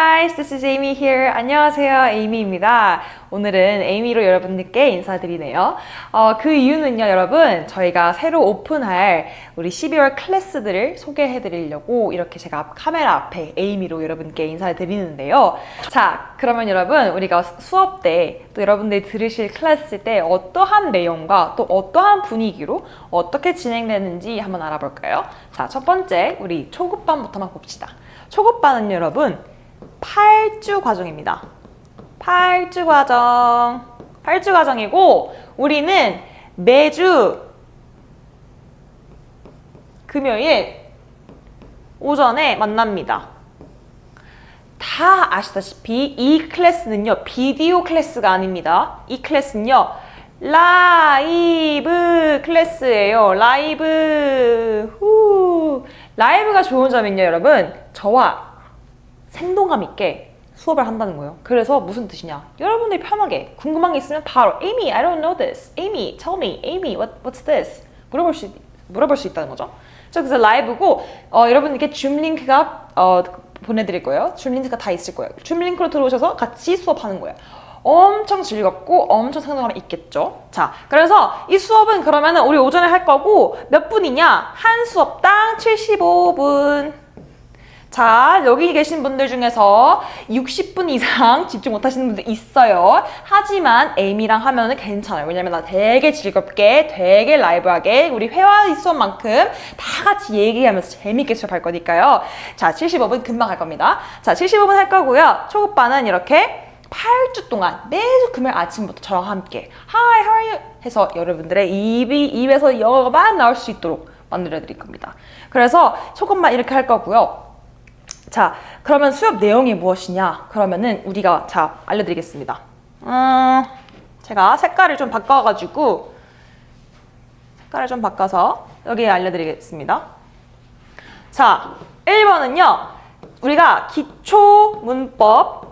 guys, this is Amy here. 안녕하세요, 에이미입니다. 오늘은 에이미로 여러분들께 인사드리네요. 어, 그 이유는요, 여러분, 저희가 새로 오픈할 우리 12월 클래스들을 소개해드리려고 이렇게 제가 카메라 앞에 에이미로 여러분께 인사드리는데요. 자, 그러면 여러분, 우리가 수업 때 또 여러분들이 들으실 클래스 때 어떠한 내용과 또 어떠한 분위기로 어떻게 진행되는지 한번 알아볼까요? 자, 첫 번째, 우리 초급반부터만 봅시다. 초급반은 여러분 8주 과정입니다. 8주 과정. 8주 과정이고 우리는 매주 금요일 오전에 만납니다. 다 아시다시피 이 클래스는요 비디오 클래스가 아닙니다. 이 클래스는요 라이브 클래스예요. 라이브 후 라이브가 좋은 점은요 여러분 저와 생동감 있게 수업을 한다는 거예요. 그래서 무슨 뜻이냐? 여러분들이 편하게 궁금한 게 있으면 바로 Amy, I don't know this. Amy, tell me. Amy, what, what's this? 물어볼 수 물어볼 수 있다는 거죠. 저 그래서 라이브고 어, 여러분들께 줌 링크가 어, 보내드릴 거예요. 줌 링크가 다 있을 거예요. 줌 링크로 들어오셔서 같이 수업하는 거예요. 엄청 즐겁고 엄청 상담감이 있겠죠. 자, 그래서 이 수업은 그러면은 우리 오전에 할 거고 몇 분이냐? 한 수업당 75분. 자, 여기 계신 분들 중에서 60분 이상 집중 못 하시는 분들 있어요. 하지만 에이미랑 하면은 괜찮아요. 왜냐면 나 되게 즐겁게, 되게 라이브하게 우리 회화 수업만큼 다 같이 얘기하면서 재밌게 수업할 거니까요. 자, 75분 금방 할 겁니다. 자, 75분 할 거고요. 초급반은 이렇게 8주 동안 매주 금요일 아침부터 저랑 함께 Hi, how are you? 해서 여러분들의 입이, 입에서 영어만 나올 수 있도록 만들어 드릴 겁니다. 그래서 초급만 이렇게 할 거고요. 자, 그러면 수업 내용이 무엇이냐? 그러면은 우리가 자 알려드리겠습니다. 음, 제가 색깔을 좀 바꿔가지고 색깔을 좀 바꿔서 여기에 알려드리겠습니다. 자, 1번은요. 우리가 기초 문법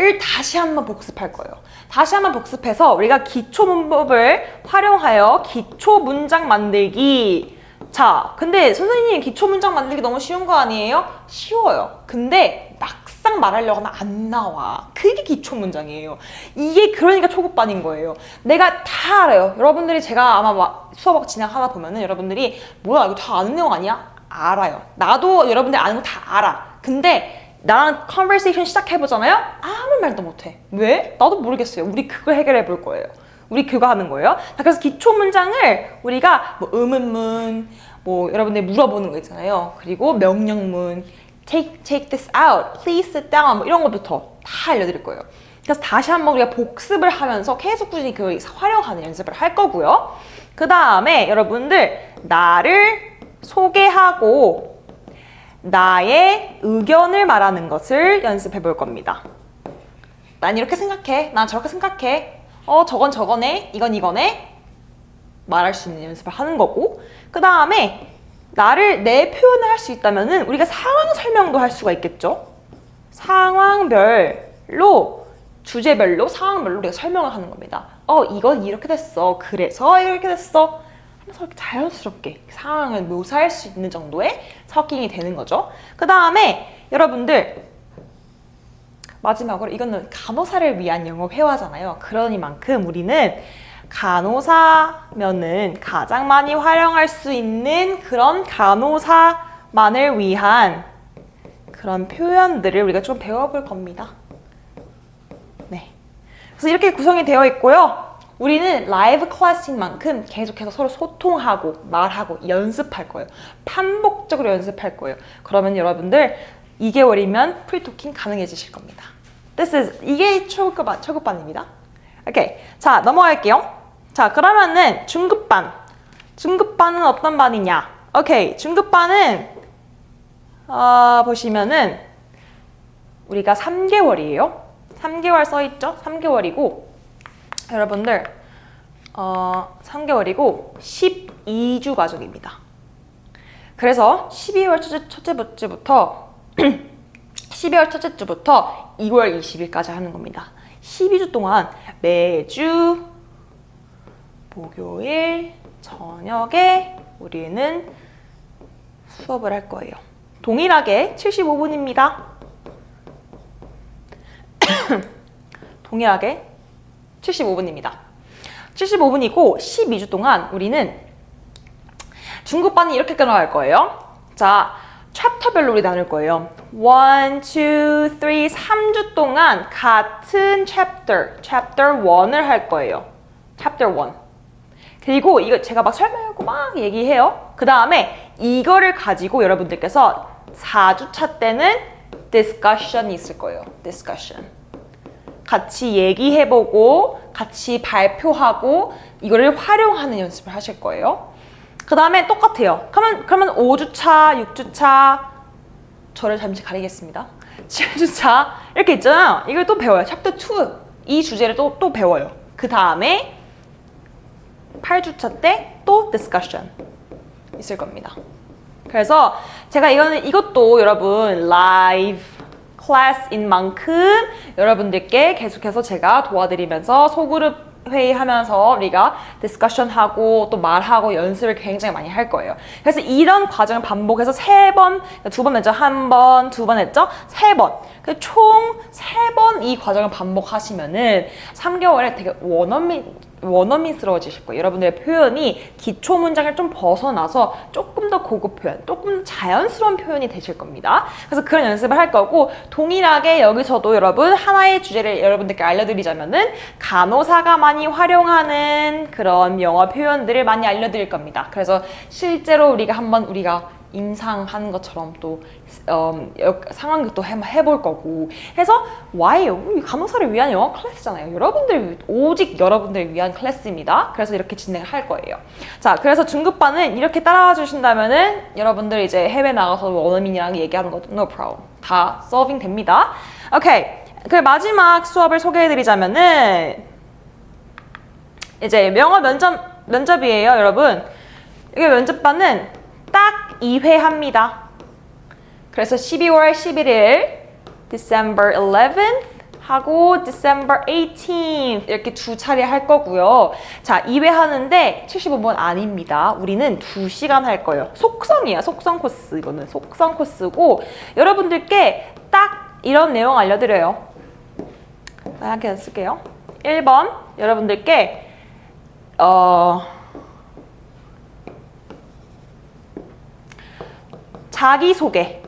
을 다시 한번 복습할 거예요. 다시 한번 복습해서 우리가 기초 문법을 활용하여 기초 문장 만들기 자, 근데 선생님 기초 문장 만들기 너무 쉬운 거 아니에요? 쉬워요. 근데 막상 말하려고 하면 안 나와. 그게 기초 문장이에요. 이게 그러니까 초급반인 거예요. 내가 다 알아요. 여러분들이 제가 아마 막 수업 진행하다 보면은 여러분들이 뭐야 이거 다 아는 내용 아니야? 알아요. 나도 여러분들 아는 거 다 알아. 근데 나랑 컨버세이션 시작해보잖아요? 아무 말도 못해. 왜? 나도 모르겠어요. 우리 그걸 해결해 볼 거예요. 우리 그거 하는 거예요. 자, 그래서 기초 문장을 우리가 뭐 의문문, 뭐 여러분들 물어보는 거 있잖아요. 그리고 명령문, take take this out, please sit down 뭐 이런 것부터 다 알려드릴 거예요. 그래서 다시 한번 우리가 복습을 하면서 계속 꾸준히 그 활용하는 연습을 할 거고요. 그 다음에 여러분들 나를 소개하고 나의 의견을 말하는 것을 연습해 볼 겁니다. 난 이렇게 생각해. 난 저렇게 생각해. 어, 저건 저거네. 이건 이거네. 말할 수 있는 연습을 하는 거고. 그 다음에 나를 내 표현을 할 수 있다면은 우리가 상황 설명도 할 수가 있겠죠. 상황별로 주제별로 상황별로 우리가 설명을 하는 겁니다. 어, 이건 이렇게 됐어. 그래서 이렇게 됐어. 하면서 이렇게 자연스럽게 상황을 묘사할 수 있는 정도의 서킹이 되는 거죠. 그 다음에 여러분들 마지막으로 이거는 간호사를 위한 영어 회화잖아요. 그러니만큼 우리는 간호사면은 가장 많이 활용할 수 있는 그런 간호사만을 위한 그런 표현들을 우리가 좀 배워볼 겁니다. 네. 그래서 이렇게 구성이 되어 있고요. 우리는 라이브 클래스인 만큼 계속해서 서로 소통하고 말하고 연습할 거예요. 반복적으로 연습할 거예요. 그러면 여러분들 2개월이면 프리토킹 가능해지실 겁니다. This is 이게 초급반 초급반입니다. 오케이. 자, 넘어갈게요. 자, 그러면은 중급반. 중급반은 어떤 반이냐? 오케이. 중급반은 어, 보시면은 우리가 3개월이에요. 3개월 써 있죠? 3개월이고 여러분들 어, 3개월이고 12주 과정입니다. 그래서 12월 첫째, 첫째 주부터 12월 첫째 주부터 2월 20일까지 하는 겁니다. 12주 동안 매주 목요일 저녁에 우리는 수업을 할 거예요. 동일하게 75분입니다. 동일하게 75분입니다. 75분이고 12주 동안 우리는 중급반이 이렇게 끊어갈 거예요. 자, 챕터별로 우리 나눌 거예요. 1, 2, 3, 3주 동안 같은 chapter, chapter 1을 할 거예요. chapter 1. 그리고 이거 제가 막 설명하고 막 얘기해요. 그 다음에 이거를 가지고 여러분들께서 4주차 때는 discussion이 있을 거예요. discussion. 같이 얘기해보고 같이 발표하고 이거를 활용하는 연습을 하실 거예요. 그 다음에 똑같아요. 그러면, 그러면 5주차, 6주차 저를 잠시 가리겠습니다. 7주차 이렇게 있잖아요. 이걸 또 배워요. 챕터 2. 이 주제를 또, 또 배워요. 그 다음에 8주차 때 또 discussion 있을 겁니다. 그래서 제가 이거는 이것도 여러분 live 클래스인 만큼 여러분들께 계속해서 제가 도와드리면서 소그룹 회의하면서 우리가 디스커션하고 또 말하고 연습을 굉장히 많이 할 거예요. 그래서 이런 과정을 반복해서 세 번, 두 번 했죠. 한 번, 두 번 했죠. 세 번. 그총세 번 이 과정을 반복하시면은 3개월에 되게 원어민 원어민스러워지실 거예요. 여러분들의 표현이 기초 문장을 좀 벗어나서 조금 더 고급 표현, 조금 자연스러운 표현이 되실 겁니다. 그래서 그런 연습을 할 거고 동일하게 여기서도 여러분 하나의 주제를 여러분들께 알려드리자면은 간호사가 많이 활용하는 그런 영어 표현들을 많이 알려드릴 겁니다. 그래서 실제로 우리가 한번 우리가 임상하는 것처럼 또 음, 여- 상황극도 해, 해볼 거고 해서 why요? 우리 간호사를 위한 영어 클래스잖아요. 여러분들 오직 여러분들을 위한 클래스입니다. 그래서 이렇게 진행할 거예요. 자, 그래서 중급반은 이렇게 따라와 주신다면은 여러분들 이제 해외 나가서 원어민이랑 얘기하는 것도 no problem. 다 서빙 됩니다. 오케이. 그 마지막 수업을 소개해 드리자면은 이제 영어 면접 면접이에요, 여러분. 이게 면접반은 딱 2회 합니다. 그래서 12월 11일 December 11th 하고 December 18th 이렇게 두 차례 할 거고요. 자, 2회 하는데 75분 아닙니다. 우리는 2시간 할 거예요. 속성이에요. 속성 코스. 이거는 속성 코스고 여러분들께 딱 이런 내용 알려드려요. 이렇게 쓸게요. 1번 여러분들께 어 자기소개.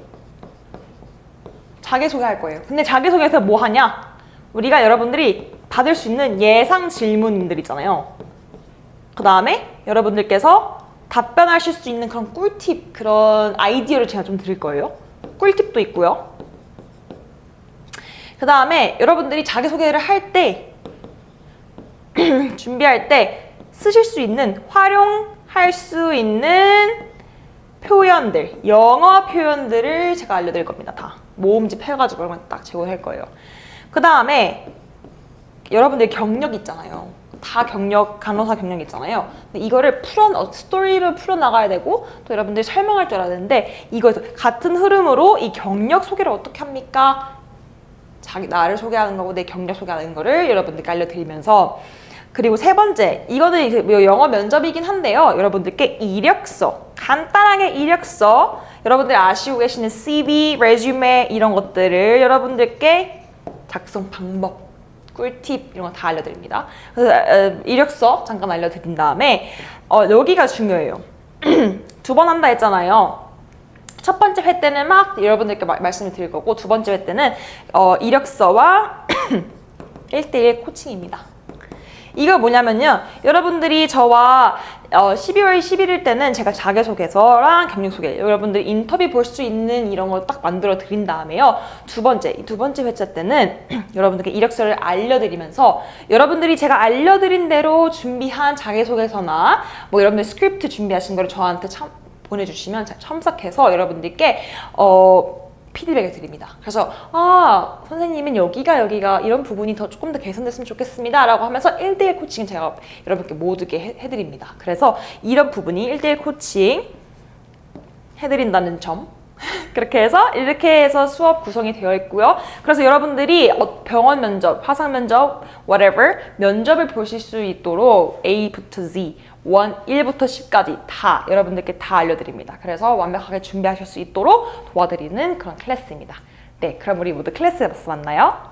자기소개 할 거예요. 근데 자기소개에서 뭐 하냐? 우리가 여러분들이 받을 수 있는 예상 질문들 있잖아요. 그 다음에 여러분들께서 답변하실 수 있는 그런 꿀팁, 그런 아이디어를 제가 좀 드릴 거예요. 꿀팁도 있고요. 그 다음에 여러분들이 자기소개를 할 때, 준비할 때 쓰실 수 있는, 활용할 수 있는 표현들, 영어 표현들을 제가 알려드릴 겁니다. 다 모음집 해가지고 여러분 딱 제공할 거예요. 그 다음에 여러분들 경력 있잖아요. 다 경력, 간호사 경력 있잖아요. 이거를 풀어, 어, 스토리를 풀어 나가야 되고 또 여러분들이 설명할 줄 알아야 되는데 이거 같은 흐름으로 이 경력 소개를 어떻게 합니까? 자기 나를 소개하는 거고 내 경력 소개하는 거를 여러분들께 알려드리면서 그리고 세 번째 이거는 뭐 영어 면접이긴 한데요. 여러분들께 이력서 간단하게 이력서 여러분들 아시고 계시는 CV, 레주메 이런 것들을 여러분들께 작성 방법 꿀팁 이런 거 다 알려드립니다. 그래서 어, 이력서 잠깐 알려드린 다음에 어, 여기가 중요해요. 두 번 한다 했잖아요. 첫 번째 회 때는 막 여러분들께 마- 말씀을 드릴 거고 두 번째 회 때는 어, 이력서와 1대1 코칭입니다. 이거 뭐냐면요. 여러분들이 저와 어, 12월 11일 때는 제가 자기소개서랑 경력소개 여러분들 인터뷰 볼 수 있는 이런 걸 딱 만들어 드린 다음에요. 두 번째, 이두 번째 회차 때는 여러분들께 이력서를 알려드리면서 여러분들이 제가 알려드린 대로 준비한 자기소개서나 뭐 여러분들 스크립트 준비하신 거를 저한테 참 보내주시면 첨삭해서 여러분들께 어, 피드백을 드립니다. 그래서 아 선생님은 여기가 여기가 이런 부분이 더 조금 더 개선됐으면 좋겠습니다 라고 하면서 1대1 코칭 제가 여러분께 모두게 해, 해드립니다. 그래서 이런 부분이 1대1 코칭 해드린다는 점 그렇게 해서 이렇게 해서 수업 구성이 되어 있고요. 그래서 여러분들이 어, 병원 면접, 화상 면접, whatever 면접을 보실 수 있도록 A부터 Z 원 1부터 10까지 다 여러분들께 다 알려드립니다. 그래서 완벽하게 준비하실 수 있도록 도와드리는 그런 클래스입니다. 네, 그럼 우리 모두 클래스에서 만나요.